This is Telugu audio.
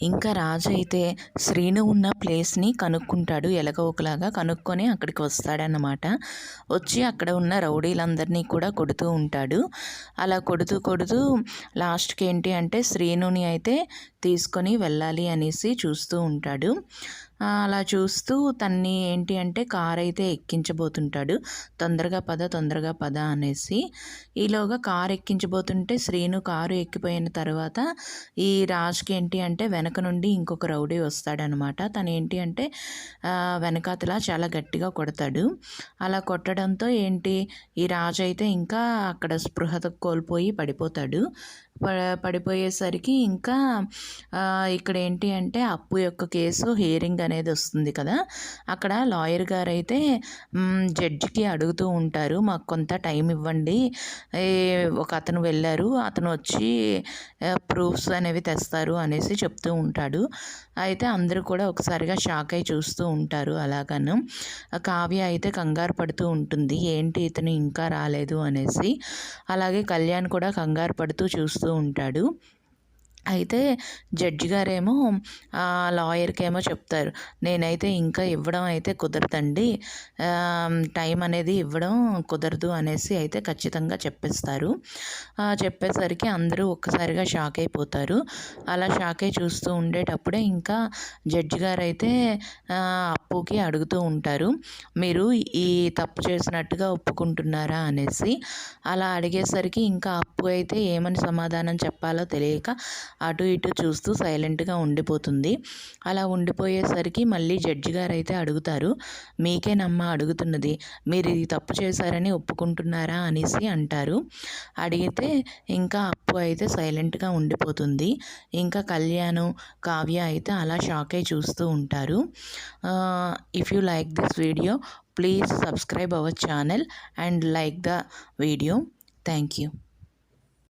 ఇంకా రాజు అయితే శ్రీను ఉన్న ప్లేస్ని కనుక్కుంటాడు. ఎలగోకలాగా కనుక్కొని అక్కడికి వస్తాడన్నమాట. వచ్చి అక్కడ ఉన్న రౌడీలందరినీ కూడా కొడుతూ ఉంటాడు. అలా కొడుతూ కొడుతూ లాస్ట్కి ఏంటి అంటే శ్రీనుని అయితే తీసుకొని వెళ్ళాలి అనేసి చూస్తూ ఉంటాడు. అలా చూస్తూ తన్ని ఏంటి అంటే కార్ అయితే ఎక్కించబోతుంటాడు. తొందరగా పద తొందరగా పద అనేసి ఈలోగా కారు ఎక్కించబోతుంటే శ్రీను కారు ఎక్కిపోయిన తర్వాత ఈ రాజుకి ఏంటి అంటే వెనక నుండి ఇంకొక రౌడీ వస్తాడనమాట. తను ఏంటి అంటే వెనకాతలా చాలా గట్టిగా కొడతాడు. అలా కొట్టడంతో ఏంటి ఈ రాజు అయితే ఇంకా అక్కడ స్పృహత కోల్పోయి పడిపోతాడు. పడిపోయేసరికి ఇంకా ఇక్కడ ఏంటి అంటే అప్పు యొక్క కేసు హియరింగ్ అనేది వస్తుంది కదా. అక్కడ లాయర్ గారు అయితే జడ్జికి అడుగుతూ ఉంటారు మాకు కొంత టైం ఇవ్వండి. ఒక అతను వెళ్ళారు అతను వచ్చి ప్రూఫ్స్ అనేవి తెస్తారు అనేసి చెప్తూ ఉంటాడు. అయితే అందరూ కూడా ఒకసారిగా షాక్ అయి చూస్తూ ఉంటారు అలాగను. కావ్య అయితే కంగారు పడుతూ ఉంటుంది. ఏంటి ఇతను ఇంకా రాలేదు అనేసి. అలాగే కళ్యాణ్ కూడా కంగారు పడుతూ చూస్తూ ఉంటాడు. అయితే జడ్జి గారేమో లాయర్కి ఏమో చెప్తారు. నేనైతే ఇంకా ఇవ్వడం అయితే కుదరదండి. టైం అనేది ఇవ్వడం కుదరదు అనేసి అయితే ఖచ్చితంగా చెప్పేస్తారు. చెప్పేసరికి అందరూ ఒక్కసారిగా షాక్ అయిపోతారు. అలా షాక్ అయి చూస్తూ ఉండేటప్పుడే ఇంకా జడ్జి గారు అయితే అప్పుకి అడుగుతూ ఉంటారు. మీరు ఈ తప్పు చేసినట్టుగా ఒప్పుకుంటున్నారా అనేసి అలా అడిగేసరికి ఇంకా అప్పు అయితే ఏమని సమాధానం చెప్పాలో తెలియక అటు ఇటు చూస్తూ సైలెంట్గా ఉండిపోతుంది. అలా ఉండిపోయేసరికి మళ్ళీ జడ్జి గారు అయితే అడుగుతారు మీకేనమ్మా అడుగుతున్నది. మీరు ఇది తప్పు చేశారని ఒప్పుకుంటున్నారా? అనేసి అంటారు. అడిగితే ఇంకా అప్పు అయితే సైలెంట్గా ఉండిపోతుంది. ఇంకా కళ్యాణం కావ్య అయితే అలా షాక్ అయి చూస్తూ ఉంటారు. If you like this video please subscribe our channel and like the video. Thank you